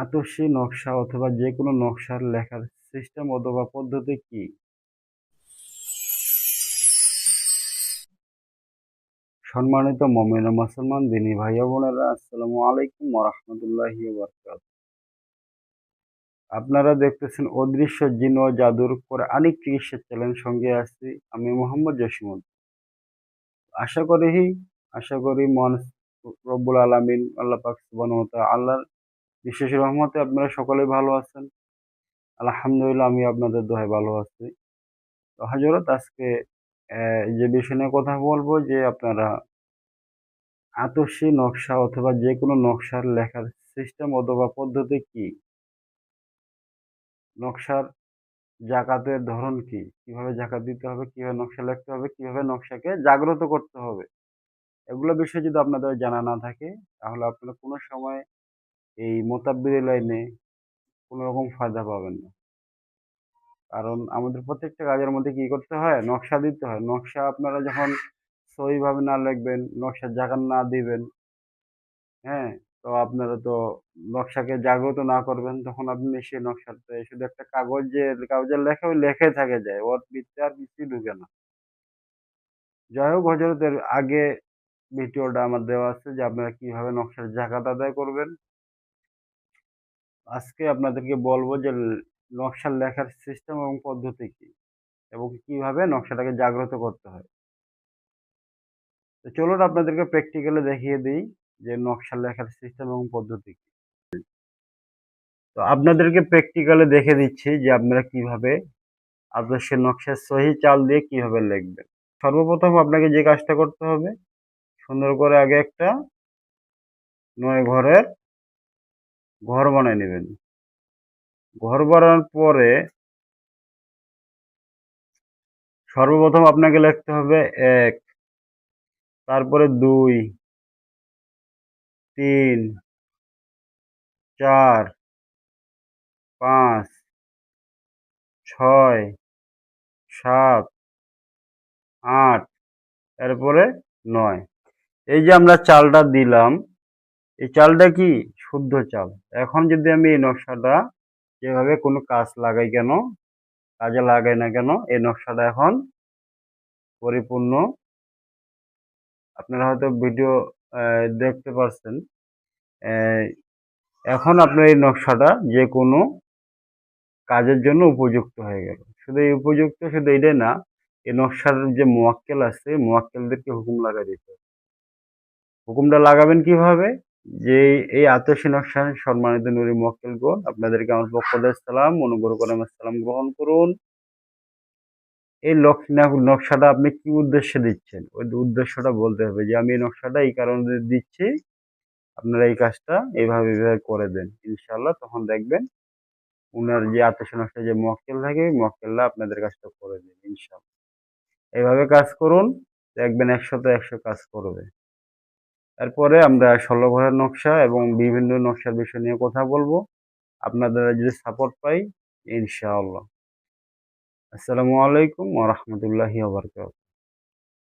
আতসী নকশা অথবা যে কোনো নকশার লেখার সিস্টেম অথবা পদ্ধতি কি? সম্মানিত মমিন মুসলমান দিনী ভাই বোনেরা, আসসালামু আলাইকুম ওরহমতুল্লাহি আপনারা দেখতেছেন অদৃশ্য জিন ও জাদুর কোরআনিক চিকিৎসা চ্যানেল সঙ্গে আছি আমি মোহাম্মদ জসিমুল। আশা করি আশা করি মন রব্বুল আলমিন, আল্লাহ পাক ওয়া তাআলার বিশেষ রহমতে আপনারা সকলেই ভালো আছেন। আলহামদুলিল্লাহ আমি আপনাদের দোহায় ভালো আছি। তো হাজরত আজকে যে বিষয় নিয়ে কথা বলব যে আপনারা আতসী নকশা অথবা যে কোনো নকশার লেখার সিস্টেম অথবা পদ্ধতি কি? নকশার জাকাতের ধরন কি? কীভাবে জাকাত দিতে হবে? কীভাবে নকশা লিখতে হবে? কীভাবে নকশাকে জাগ্রত করতে হবে? এগুলো বিষয়ে যদি আপনাদের জানা না থাকে, তাহলে আপনারা কোনো সময় এই মোতাব্বির লাইনে কোনো রকম ফায়দা পাবেন না। কারণ আমাদের প্রত্যেকটা কাজের মধ্যে কি করতে হয়? নকশা দিতে হয়। নকশা আপনারা যখন সহিভাবে না লিখবেন নকশার জাগান না দিবেন হ্যাঁ? তো আপনারা তো নকশাকে জাগ্রত না করবেন, তখন আপনি সেই নকশাতে শুধু একটা কাগজে কাগজের লেখা ওই লেখে থাকে যায়। ওর ভিতরে আর কিছুই ঢুকে না। যাই হোক হজরতের আগে ভিডিওটা আমার দেওয়া আছে যে আপনারা কীভাবে নকশার জাকাত আদায় করবেন। আজকে আপনাদেরকে বলব যে নকশার লেখার সিস্টেম এবং পদ্ধতি কি? এবং কীভাবে নকশাটাকে জাগ্রত করতে হয়? তো চলুন আপনাদেরকে প্র্যাকটিক্যালে দেখিয়ে দিই যে, নকশা লেখার সিস্টেম এবং পদ্ধতি কি। তো আপনাদেরকে প্র্যাকটিক্যালে দেখে দিচ্ছি যে, আপনারা কীভাবে আদর্শের নকশার সহি চাল দিয়ে কীভাবে লিখবেন। সর্বপ্রথম আপনাকে যে কাজটা করতে হবে, সুন্দর করে আগে একটা নয় ঘরের ঘর বানিয়ে নেবেন। ঘর বানানোর পরে সর্বপ্রথম আপনাকে লিখতে হবে এক, তারপরে দুই, তিন, চার, পাঁচ, ছয়, সাত, আট, এরপরে নয়। এই যে আমরা চালটা দিলাম এই চালটা কি? শুদ্ধ চাল। এখন যদি আমি এই নকশাটা যেভাবে কোনো কাজ লাগাই কেন, কাজে লাগাই না কেন, এই নকশাটা এখন পরিপূর্ণ। আপনারা হয়তো ভিডিও দেখতে পাচ্ছেন এখন আপনার এই নকশাটা যে কোনো কাজের জন্য উপযুক্ত হয়ে গেল। শুধু এই উপযুক্ত শুধু এটাই না, এই নকশার যে মোয়াক্কেল আছে মোয়াক্কেলদেরকে হুকুম লাগাই দিতে হুকুমটা লাগাবেন কীভাবে? যে এই আতসী নকশা সম্মানিত নুরি মোয়াক্কেল গো, আপনাদেরকে আমার পক্ষ সালাম অনুগ্রহ করে আমার সালাম গ্রহণ করুন। এই নকশাটা আপনি কি উদ্দেশ্যে দিচ্ছেন? ওই উদ্দেশ্যটা বলতে হবে যে, আমি এই নকশাটা এই কারণে দিচ্ছি, আপনারা এই কাজটা এইভাবে এইভাবে করে দেন। ইনশাল্লাহ তখন দেখবেন উনার যে আত্মীয় নকশা যে মক্কেল থাকে মক্কেলরা আপনাদের কাজটা করে দেন ইনশাল্লাহ এইভাবে কাজ করুন, দেখবেন একশত একশো কাজ করবে। তারপরে আমরা ষোলো ঘরের নকশা এবং বিভিন্ন নকশার বিষয় নিয়ে কথা বলব। আপনাদের যদি সাপোর্ট পাই, ইনশাআল্লাহ। আসসালামু আলাইকুম ওরহমতুল্লাহি ওবরকাত